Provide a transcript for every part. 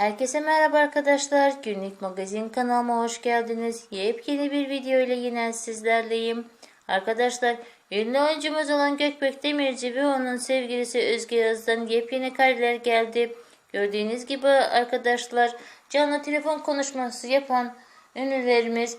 Herkese merhaba arkadaşlar. Günlük magazin kanalıma hoş geldiniz. Yepyeni bir video ile yine sizlerleyim. Arkadaşlar ünlü oyuncumuz olan Gökbek Demirci ve onun sevgilisi Özge Yaz'dan yepyeni kareler geldi. Gördüğünüz gibi arkadaşlar canlı telefon konuşması yapan ünlülerimiz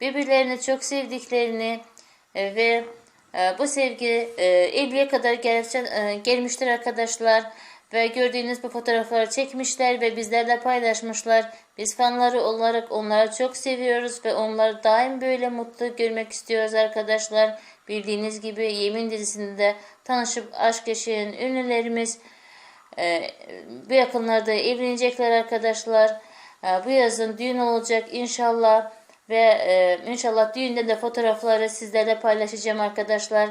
birbirlerini çok sevdiklerini e, ve e, bu sevgi evliliğe kadar e, gelmiştir arkadaşlar. Ve gördüğünüz bu fotoğrafları çekmişler ve bizlerle paylaşmışlar. Biz fanları olarak onları çok seviyoruz ve onları daim böyle mutlu görmek istiyoruz arkadaşlar. Bildiğiniz gibi Yemin dizisinde tanışıp aşk yaşayan ünlülerimiz e, bu yakınlarda evlenecekler arkadaşlar. E, bu yazın düğün olacak inşallah ve e, inşallah düğünde de fotoğrafları sizlerle paylaşacağım arkadaşlar.